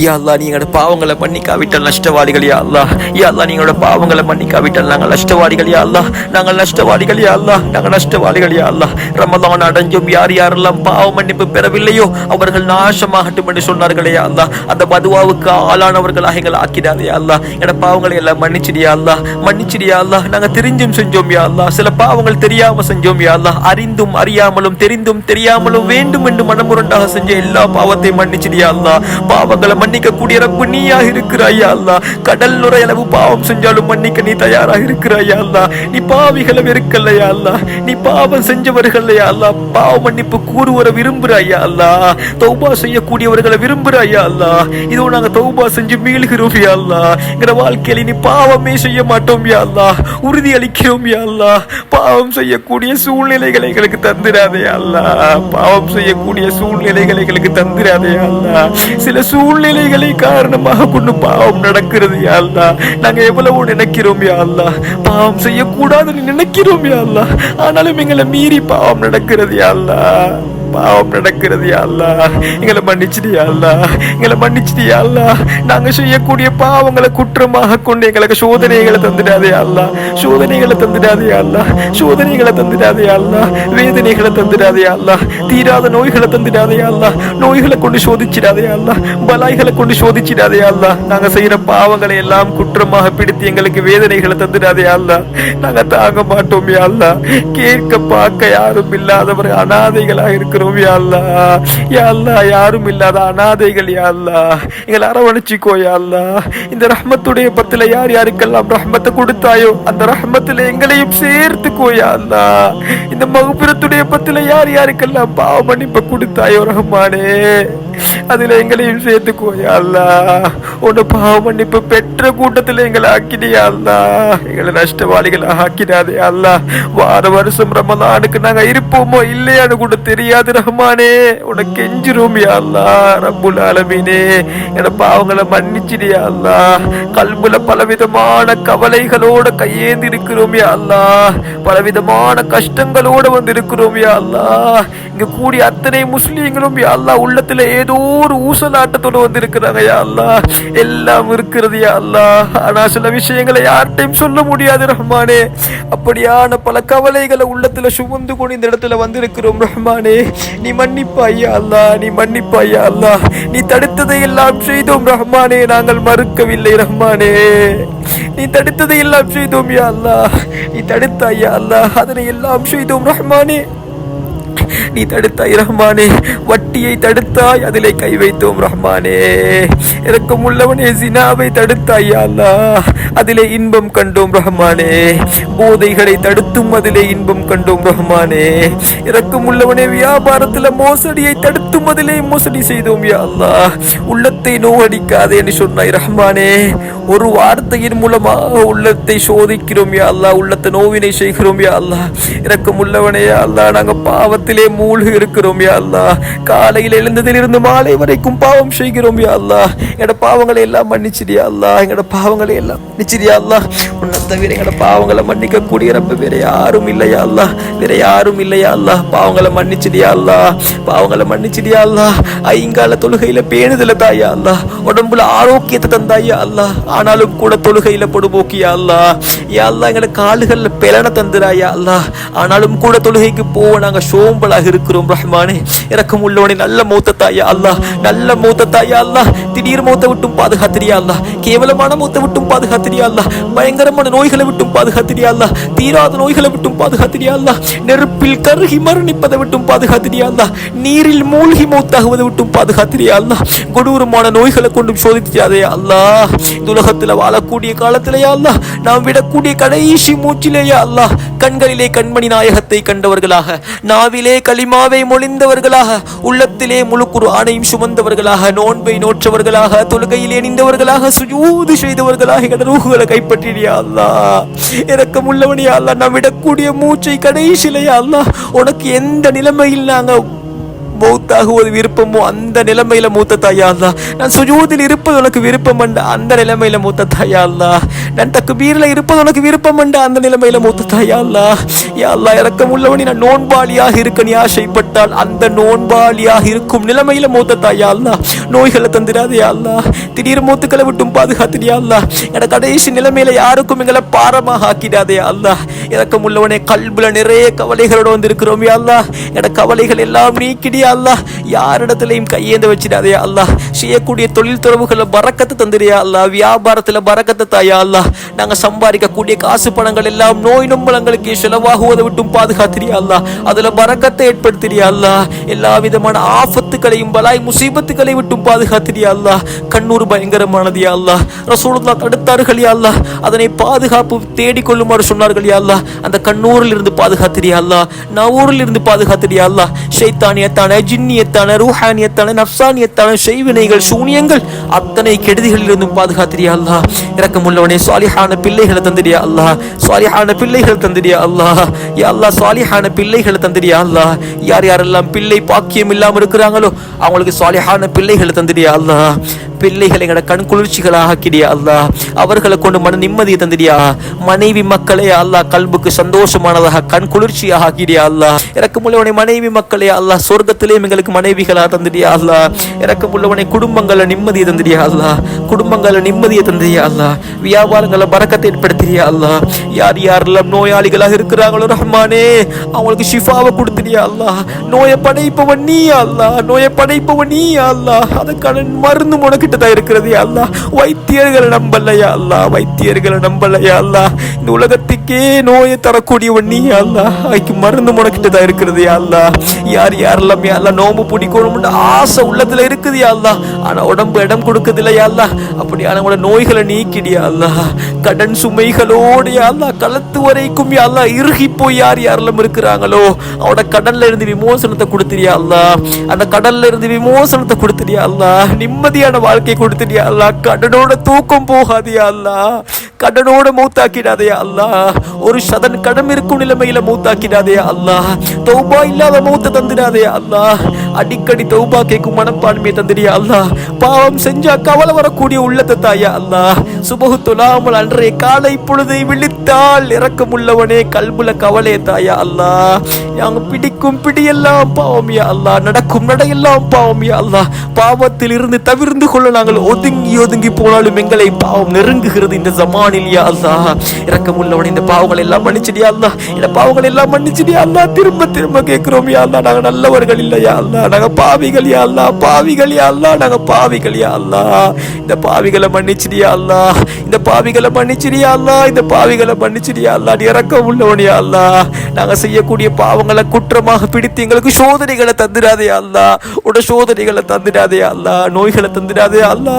யா அல்லா நீ எங்களோட பாவங்களை மன்னிக்காவிட்டால் நஷ்டவாதிகள் யா அல்லா யா அல்லா நீ எங்களோட பாவங்களை மன்னிக்காவிட்டால் நாங்கள் நஷ்டவாதிகள் யா அல்லா நாங்கள் நஷ்டவாதிகள் யா அல்லா நாங்கள் நஷ்டவாதிகள் யா அல்லா ரமலான் அடைஞ்சும் யார் யாரெல்லாம் பாவ மன்னிப்பு பெறவில்லையோ அவர்கள் நாசமாகட்டும் என்று சொன்னார்களே யா அல்லா அந்த மதுவாவுக்கு ஆளானவர்களாக எங்களை ஆக்கிடாது யா அல்லா எங்களோட பாவங்களை எல்லாம் மன்னிச்சிடியா அல்லா மன்னிச்சிடியா அல்லா நாங்கள் தெரிஞ்சும் செஞ்சோம் யா அல்லா சில பாவங்கள் தெரியாம செஞ்சோம் யா அல்லா அறிந்தும் அறியாமலும் தெரிந்தும் தெரியாமலும் வேண்டும் என்று மனமுரண்டாக செஞ்ச எல்லா பாவத்தையும் மன்னிச்சிடியா அல்லா பாவங்களை மன்னிக்க கூடிய ரப்பு நீயாக இருக்கிறாயா அல்லா? கடல் நுரையளவு பாவம் செஞ்சாலும் மன்னிக்க நீ தயாராக இருக்கிறாயா அல்லா? நீ பாவிகளை வெறுக்கலையா அல்லா? நீ பாவம் செஞ்சவர்களையா அல்லா? பாவ மன்னிப்பு கூறுவரை விரும்புறாயா அல்லா? தௌபா செய்யக்கூடியவர்களை விரும்புறாயா அல்லா? இதோ நாங்க தௌபா செஞ்சு மீளுகிறோம் யா அல்லா. எங்க வாழ்க்கையில நீ பாவமே செய்ய மாட்டோம் யா அல்லா. உறுதி அளிக்கிறோம் யா அல்லா. பாவம் செய்யக்கூடிய சூழ்நிலைகளை எங்களுக்கு தந்திராதே அல்லா. பாவம் செய்யக்கூடிய சூழ்நிலைகளை எங்களுக்கு தந்திராதே அல்லா. சில சூழ்நிலை பிள்ளைகளை காரணமாக கொண்டு பாவம் நடக்கிறது யாழ்லா நாங்க எவ்வளவோ நினைக்கிறோம் யாழ்லா பாவம் செய்யக்கூடாதுன்னு நினைக்கிறோம் யாழ்லா ஆனாலும் எங்களை மீறி பாவம் நடக்கிறது யாழ்லா பாவம் நடக்கிறது யா அல்லா எங்களை மன்னிச்சிடியா அல்லா எங்களை மன்னிச்சிடியா அல்லா நாங்க செய்யக்கூடிய பாவங்களை குற்றமாக கொண்டு எங்களுக்கு சோதனைகளை தந்துடாதே அல்லா சோதனைகளை தந்துடாதே அல்லா சோதனைகளை தந்துடாதே அல்லா வேதனைகளை தந்துடாதே அல்லா தீராத நோய்களை தந்துடாதே அல்லா நோய்களை கொண்டு சோதிச்சிடாதே அல்லா பலாய்களை கொண்டு சோதிச்சிடாதே அல்லா நாங்க செய்யற பாவங்களை எல்லாம் குற்றமாக பிடித்து எங்களுக்கு வேதனைகளை தந்துடாதே அல்லா நாங்க தாங்க மாட்டோம் அல்லா கேட்க பார்க்க யாரும் இல்லாதவர் அனாதைகளாக இருக்க யா அல்லா. யாழ்லா யாரும் இல்லாத அனாதைகள் யாழ்லா எங்களை அரவணைச்சிக்கோ யாழ்லா இந்த ரஹ்மத்துடைய பத்துல யார் யாருக்கெல்லாம் ரஹ்மத்தை கொடுத்தாயோ அந்த ரஹ்மத்துல எங்களையும் சேர்த்துக்கோ யாழ்லா இந்த மகுபிரத்துடைய பத்துல யார் யாருக்கெல்லாம் பாவ மன்னிப்பை கொடுத்தாயோ ரஹ்மானே. அதுல எங்களையும் சேர்த்துக்கோ யாழ்லா அல்லா. உன்னை பாவ மன்னிப்பு பெற்ற கூட்டத்துல எங்களை ஆக்கினியா அல்லா. எங்களை நஷ்டவாளிகளை ஆக்கிடாதே அல்லா. வார வருஷம் ரமலானுக்கு நாங்க இருப்போமோ இல்லையான்னு கூட தெரியாது. ரஹ்மானே உனக்கு கெஞ்சிரும் யா அல்லா ரப்புல் ஆலமீனே. என பாவங்களை மன்னிச்சிடு யாழ்லா கல்புல பலவிதமான கவலைகளோட கையேந்தி இருக்கிறோம் யா பலவிதமான கஷ்டங்களோட வந்து இருக்கிறோம் யா இங்க கூடிய அத்தனை முஸ்லீம்களும் யாழ்லா உள்ளத்துல ஏதோ ஒரு ஊசலாட்டத்தோட வந்து இருக்கிறாங்க யா எல்லாம் இருக்கிறது யாழ்லா ஆனா சில விஷயங்களை யார்கிட்டையும் சொல்ல முடியாது ரஹ்மானே. அப்படியான பல கவலைகளை உள்ளத்துல சுமந்து கொண்டு இந்த இடத்துல வந்திருக்கிறோம் ரஹ்மானே. நீ மன்னிப்பாயா அல்லா நீ மன்னிப்பாயா அல்லா நீ தடுத்ததை எல்லாம் செய்தோம் ரஹ்மானே நாங்கள் மறுக்கவில்லை ரஹ்மானே. நீ தடுத்ததை எல்லாம் செய்தோம் யா அல்லா நீ தடுத்த ஐயா அல்லா அதனை எல்லாம் செய்தோம் ரஹ்மானே. நீ தடுத்தாய் ரஹ்மானே. வட்டியை தடுத்தாய் அதிலே கை வைத்தோம் ரஹ்மானே. இறக்கம் உள்ளவனே சினாவை தடுத்தாய் அதிலே இன்பம் கண்டோம் ரஹ்மானே. போதைகளை தடுத்தும் அதிலே இன்பம் கண்டோம் ரஹ்மானே. இறக்கம் உள்ளவனே வியாபாரத்துல மோசடியை தடுத்தும் அதிலே மோசடி செய்தோம் யா அல்லாஹ். உள்ளத்தை நோவடிக்காதே என்று சொன்னாய் ரஹ்மானே. ஒரு வார்த்தையின் மூலமாக உள்ளத்தை சோதிக்கிறோம் யா அல்லாஹ். உள்ளத்தை நோவினை செய்கிறோம் யா அல்லாஹ். இறக்கம் உள்ளவனே அல்லா அல்லாஹ் நாங்க பாவத்திலே மூழ்கி இருக்கிறோம் யா அல்லாஹ் காலையில் எழுந்ததிலிருந்து மாலை வரைக்கும் பாவம் செய்கிறோம் யா அல்லாஹ் எங்கட பாவங்களை எல்லாம் மன்னிச்சிடியா அல்லா எங்களோட பாவங்களை எல்லாம் மன்னிச்சிடியா அல்லாஹ் உன்னை தவிர எங்கட பாவங்களை மன்னிக்க கூடிய ரப்ப வேற யாரும் இல்லையா அல்லாஹ் வேற யாரும் இல்லையா அல்லா பாவங்களை மன்னிச்சிடியா அல்லாஹ் பாவங்களை மன்னிச்சிடியா அல்லாஹ் ஐங்கால தொழுகையில பேணுதல தாயா அல்லா உடம்புல ஆரோக்கியத்தை தந்தாயா அல்லா ஆனாலும் கூட தொழுகையில பொடுபோக்கியா அல்லாஹ் யா எங்களோட எங்கட கால்கள்ல பெலன தந்துராயா அல்லாஹ் ஆனாலும் கூட தொழுகைக்கு போவோம் நாங்கள் சோம்பல் சோம்பலாக இருக்கிறோம் ரஹ்மானே. இறக்கம் உள்ளவனே நல்ல மூத்த தாயா அல்லா நல்ல மூத்த தாயா அல்லா திடீர் மூத்த விட்டும் பாதுகாத்திரியா அல்லா கேவலமான மூத்த விட்டும் பாதுகாத்திரியா அல்லா பயங்கரமான நோய்களை விட்டும் பாதுகாத்திரியா அல்லா தீராத நோய்களை விட்டும் பாதுகாத்திரியா அல்லா நெருப்பில் கருகி மரணிப்பதை விட்டும் பாதுகாத்திரியா அல்லா நீரில் மூழ்கி மூத்தாகுவதை விட்டும் பாதுகாத்திரியா அல்லா கொடூரமான நோய்களை கொண்டும் சோதித்தியாதே அல்லாஹ். துலகத்தில் வாழக்கூடிய காலத்திலேயா அல்லா நாம் விடக்கூடிய கடைசி மூச்சிலேயா அல்லா கண்களிலே கண்மணி நாயகத்தை கண்டவர்களாக நாவிலே களிமாவை மொழிந்தவர்களாக உள்ளத்திலே முழு ஆணையும் சுமந்தவர்களாக நோன்பை நோற்றவர்களாக தொழுகையிலே நின்றவர்களாக சுஜூது செய்தவர்களாக எங்கள் ரூகுகளை கைப்பற்றியா அல்லாஹ். இரக்கம் உள்ளவனே அல்லாஹ். நாம் விடக்கூடிய மூச்சை கடைசிலையா அல்லா உனக்கு எந்த நிலைமையில் நாங்க ஒரு விருப்பமோ அந்த நிலைமையில மூத்த தாயா அல்லா. நான் சுஜூதில் இருப்பது உனக்கு விருப்பம் அண்ட அந்த நிலைமையில மூத்த தாயா அல்லா. நான் தக்பீர்ல இருப்பது உனக்கு விருப்பம் அண்ட அந்த நிலைமையில மூத்த தாயா அல்லா. யா அல்லா இறக்கம் உள்ளவனி நான் நோன்பாளியாக இருக்க நீ ஆசைப்பட்டால் அந்த நோன்பாளியாக இருக்கும் நிலைமையில மூத்த தாயா அல்லா. நோய்களை தந்திராதே அல்லா. திடீர் மூத்துக்களை விட்டும் பாதுகாத்துடியா அல்லா. என கடைசி நிலைமையில யாருக்கும் எங்களை பாரமாக ஆக்கிடாதே அல்லா. இறக்கம் உள்ளவனே கல்புல நிறைய கவலைகளோட வந்திருக்கிறோம் யாழ்லா என கவலைகள் எல்லாம் நீக்கிடியா அல்லா யாரிடத்திலையும் கையேந்த வச்சிடாதே அல்லா செய்யக்கூடிய தொழில் துறவுகளில் பறக்கத்தை தந்திரியா அல்லா வியாபாரத்துல பறக்கத்தை தாயா அல்லா நாங்கள் சம்பாதிக்கக்கூடிய காசு பணங்கள் எல்லாம் நோய் நொம்பலங்களுக்கு செலவாகுவதை விட்டும் பாதுகாத்திரியா அல்லா அதில் பறக்கத்தை ஏற்படுத்திரியா அல்லா எல்லா விதமான ஆபத்துகளையும் பலாய் முசீபத்துக்களை விட்டும் பாதுகாத்திரியா அல்லா கண்ணூர் பயங்கரமானது யா அல்லா ரசூலுல்லா தடுத்தார்கள் யா அல்லா அதனை பாதுகாப்பு தேடிக்கொள்ளுமாறு சொன்னார்கள் யா அல்லா அந்த கண்ணூரில் இருந்து பாதுகாத்திரியா அல்லா நவூரில் இருந்து பாதுகாத்திரியா அல்லா ஷைத்தானியத்தான ஜின்னியத்தான ரூஹானியத்தான நப்சானியத்தான செய்வினைகள் சூனியங்கள் அத்தனை கெடுதிகளில் இருந்தும் பாதுகாத்திரியா அல்லா உள்ளவனே சாலிஹான பிள்ளைகளை தந்திரியா அல்லா சாலிஹான பிள்ளைகள் தந்திரியா அல்லா யா அல்லா சாலிஹான பிள்ளைகளை தந்திரியா அல்லா யார் யாரெல்லாம் பிள்ளை பாக்கியம் இல்லாமல் இருக்கிறாங்களோ அவங்களுக்கு சாலிஹான பிள்ளைகளை தந்திரியா அல்லா பிள்ளைகளை எங்கட கண் குளிர்ச்சிகளாக ஆக்கிடியா அல்லா அவர்களை கொண்டு மன நிம்மதியை தந்திரியா மனைவி மக்களே அல்லாஹ் கல்புக்கு சந்தோஷமானதாக கண் குளிர்ச்சியாக ஆக்கிடியா அல்லா இறக்கமுள்ளவனை மனைவி மக்களே அல்லா சொர்க்கத்திலேயும் எங்களுக்கு மனைவிகளா தந்திரியா அல்லா இறக்கமுள்ளவனை குடும்பங்களை நிம்மதியை தந்திரியா அல்லா குடும்பங்களை நிம்மதியை தந்திரியா அல்லா வியாபாரங்களை பறக்கத்தை ஏற்படுத்தியா அல்லா யார் யாரெல்லாம் நோயாளிகளாக இருக்கிறாங்களோ ரஹ்மானே அவங்களுக்கு ஷிஃபாவை கொடுத்துறியா அல்லா நோயை படைப்பவன் நீ அல்லா நோயை படைப்பவன் நீ அல்லா அதுக்கான மருந்து தான் இருக்கிறது அல்லா வைத்தியர்களை நம்பலையா அல்லா வைத்தியர்களை நம்பலையா அல்லா இந்த உலகத்துக்கே நோயை தரக்கூடியவன் நீ அல்லா அதுக்கு மருந்து உனக்கிட்ட தான் இருக்கிறது அல்லா யார் யாரெல்லாம் யாரெல்லாம் நோம்பு பிடிக்கணும்னு ஆசை உள்ளத்துல இருக்குது அல்லா ஆனா உடம்பு இடம் கொடுக்குது இல்லையா அல்லா அப்படியானவங்களோட நோய்களை நீக்கிடியா அல்லா கடன் சுமைகளோடு அல்லா களத்து வரைக்கும் அல்லா இறுகி போய் யார் யாரெல்லாம் இருக்கிறாங்களோ அவனோட கடல்ல இருந்து விமோசனத்தை கொடுத்துறியா அல்லா அந்த கடல்ல இருந்து விமோசனத்தை கொடுத்துறியா அல்லா நிம்மதியான வாழ்க்கை வாழ்க்கை கொடுத்துறியா அல்லா கடனோட தூக்கம் போகாதியா அல்லா கடனோட மூத்தாக்கிடாதே அல்லா ஒரு சதன் கடன் இருக்கும் நிலைமையில மூத்தாக்கிடாதே அல்லா தௌபா இல்லாத மூத்த தந்திடாதே அல்லா அடிக்கடி தௌபா கேட்கும் மனப்பான்மையை தந்துடியா அல்லா பாவம் செஞ்சா கவலை வரக்கூடிய உள்ளத்தை தாயா அல்லா சுபகு தொழாமல் அன்றைய காலை பொழுதை விழித்தால் இறக்கமுள்ளவனே கல்புல கவலை தாயா அல்லா நாங்க பிடிக்கும் பிடியெல்லாம் பாவம் யா அல்லா நடக்கும் நடையெல்லாம் பாவம் யா அல்லா பாவத்தில் இருந்து தவிர்ந்து கொள்ள நாங்கள் ஒதுங்கி ஒதுங்கி போனாலும் எங்களை பாவம் நெருங்குகிறது இந்த ஜமானில் யா அல்லா இறக்கமுள்ளவன் இந்த பாவங்கள் எல்லாம் மன்னிச்சிடியா அல்லா இந்த பாவங்கள் எல்லாம் மன்னிச்சிடியா அல்லா திரும்ப திரும்ப கேட்கிறோம் யா அல்லா நாங்க நல்லவர்கள் இல்லையா அல்லா நாங்க பாவிகள் யா அல்லா பாவிகள் யா அல்லா நாங்க பாவிகள் யா அல்லா இந்த பாவிகளை மன்னிச்சிடியா அல்லா இந்த பாவிகளை மன்னிச்சிடியா அல்லா இந்த பாவிகளை மன்னிச்சிடியா அல்லா நீ இறக்கம் உள்ளவன் யா அல்லா நாங்க செய்யக்கூடிய பாவங்களை குற்றமாக பிடித்து எங்களுக்கு சோதனைகளை தந்துடாதே அல்லா உட சோதனைகளை தந்துடாதே அல்லா நோய்களை தந்துடாதே அல்லா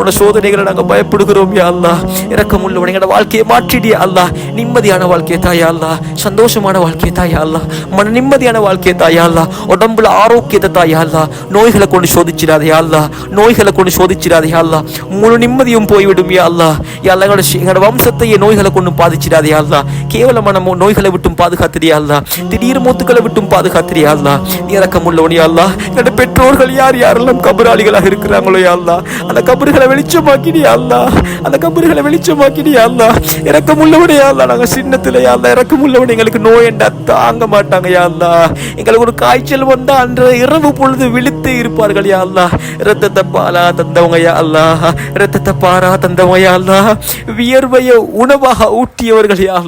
உட சோதனைகளை நாங்க பயப்படுகிறோம் யா அல்லா இறக்கம் உள்ளவன் எங்களோட வாழ்க்கையை மாற்றிடியா அல்லா நிம்மதியான வாழ்க்கையை தாயா அல்லா சந்தோஷமான வாழ்க்கையை தாயா அல்லா மன நிம்மதியான வாழ்க்கையை தாயா அல்லா உடம்புல ஆரோக்கியத்தை தாயா அல்லா நோய்களை கொண்டு சோதிச்சிடாதையா அல்லா நோய்களை கொண்டு சோதிச்சிடாதையா அல்லா முழு நிம்மதியும் போய்விடும் யா அல்லா எல்லா எங்களோட எங்களோட வம்சத்தையே நோய்களை கொண்டு பாதிச்சிடாதையா அல்லா கேவலமான நோய்களை விட்டும் பாதுகாத்திரியா அல்லா திடீர் மூத்துக்களை விட்டும் பாதுகாத்திரியா அல்லா இறக்கம் உள்ளவனியா அல்லா என்னோட பெற்றோர்கள் யார் யாரெல்லாம் கபராளிகளாக இருக்கிறாங்களோ யா அல்லா அந்த கபறுகளை வெளிச்சமாக்கினியா அல்லா அந்த கபறுகளை வெளிச்சமாக்கிடியா அல்லா இறக்கம் உள்ளவனே யா அல்லா நாங்க சின்னத்துல இறக்கம் உள்ளவன் எங்களுக்கு நோய் என்றா தாங்க மாட்டாங்க யா எங்களுக்கு ஒரு காய்ச்சல் வந்தால் அன்ற இரவு பொழுது விழித்து இருப்பார்கள் யா இரத்தத்தை பாலா தந்தவங்க யா இரத்தத்தை பாரா தந்தவங்க யா அல்லா வியர்வைய உணவாக ஊட்டியவர்கள் யா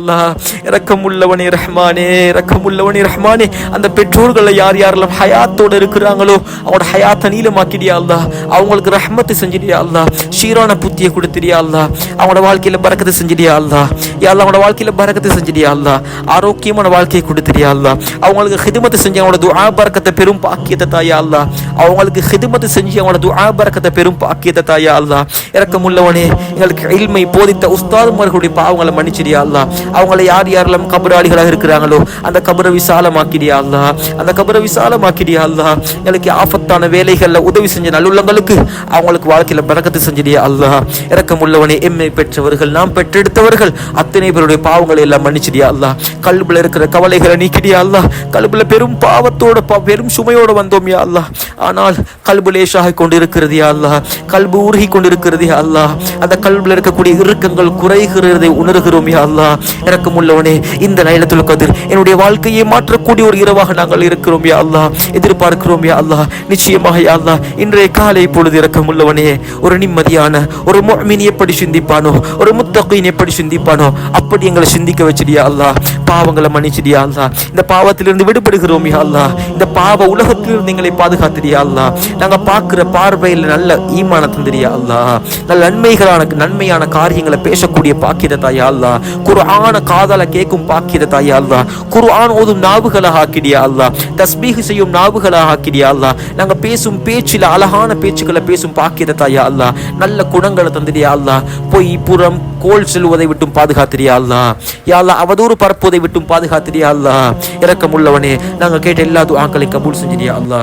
இறக்கம் உள்ளவனே ரஹ்மானே இறக்கம் உள்ளவனே ரஹ்மானே. அந்த பெற்றோர்களை யார் யாரெல்லாம் ஹயாத்தோடு இருக்கிறாங்களோ அவங்களோட ஹயாத்தை நீளமாக்கிடியா அல்லா அவங்களுக்கு ரஹ்மத்தை செஞ்சிடியா அல்லா ஷீரான புத்தியை கொடுத்துடியா அல்லா அவங்களோட வாழ்க்கையில் பறக்கத்தை செஞ்சிடியா அல்லா? யா அல்லா வாழ்க்கையில் வாழ்க்கையில பறக்கத்தை செஞ்சிடியா அல்லா? ஆரோக்கியமான வாழ்க்கையை கொடுத்துடியா அல்லா? அவங்களுக்கு ஹிதமத்தை செஞ்சு அவனோட துஆ பறக்கத்தை பெரும் பாக்கியத்தை தாயா அல்லா? அவங்களுக்கு ஹிதமத்தை செஞ்சு அவனோட துஆ பறக்கத்தை பெரும் பாக்கியத்தை தாயா அல்லா? இறக்கமுள்ளவனே எங்களுக்கு இல்மை போதித்த உஸ்தாதுமார்களுடைய பாவங்களை மன்னிச்சிடியா அல்லா? அவங்கள யார் யாரெல்லாம் கபராளிகளாக இருக்கிறாங்களோ அந்த கபரை விசாலமாக்கிடியா அல்லா? அந்த கபரை விசாலமாக்கிடியா அல்லா? எங்களுக்கு ஆபத்தான வேலைகளில் உதவி செஞ்ச நல்லுள்ளங்களுக்கு அவங்களுக்கு வாழ்க்கையில் பறக்கத்தை செஞ்சிடியா அல்லா? இறக்கமுள்ளவனே எம்மை பெற்றவர்கள் எல்லாம் பெற்றெடுத்தவர்கள். அத்தனை பேருடைய பாவங்களை எல்லாம் மன்னிச்சிடியா அல்லா கல்புல இருக்கிற கவலைகளை நீக்கிடியா அல்லா கல்புல பெரும் பாவத்தோட பெரும் சுமையோட வந்தோம் யா அல்லா ஆனால் கல்பு லேசாக கொண்டிருக்கிறது யா அல்லா கல்பு உருகி கொண்டிருக்கிறது யா அல்லா அந்த கல்புல இருக்கக்கூடிய இறுக்கங்கள் குறைகிறதை உணர்கிறோம் யா அல்லா இறக்கம் உள்ளவனே இந்த நயலத்தில் கதிர் என்னுடைய வாழ்க்கையை மாற்றக்கூடிய ஒரு இரவாக நாங்கள் இருக்கிறோம் யா அல்லா எதிர்பார்க்கிறோம் யா அல்லா நிச்சயமாக யா அல்லா இன்றைய காலை பொழுது இறக்கம் உள்ளவனே ஒரு நிம்மதியான ஒரு மினி எப்படி சிந்திப்பானோ ஒரு முத்தகையின் எப்படி சிந்திப்பானோ அப்படி எங்களை சிந்திக்க வச்சிடியா அல்லா பாவங்களை மன்னிச்சிடியா அல்லா இந்த பாவத்திலிருந்து விடுபடுகிறோம் யா அல்லா இந்த பாவ உலகத்திலிருந்து எங்களை பாதுகாத்துடியா அல்லா நாங்கள் பார்க்குற பார்வையில் நல்ல ஈமான தந்திரியா அல்லா நல்ல நன்மைகளான நன்மையான காரியங்களை பேசக்கூடிய பாக்கியத தாயா அல்லா குர்ஆன காதலை கேட்கும் பாக்கியத தாயா அல்லா குர்ஆன் ஓதும் நாவுகளாக ஆக்கிடியா அல்லா தஸ்பீஹ் செய்யும் நாவுகளாக ஆக்கிடியா அல்லா நாங்கள் பேசும் பேச்சில் அழகான பேச்சுக்களை பேசும் பாக்கியத தாயா அல்லா நல்ல குணங்களை தந்திரியா அல்லா பொய் புறம் கோல் செல்வதை விட்டும் பாதுகாத்திரியா அல்லா யா அவதூறு பரப்புவதை விட்டும் பாதுகாத்திரியா அல்லா உள்ளவனே நாங்கள் கேட்ட எல்லா துஆக்களை கபூல் செஞ்சிரியா அல்லா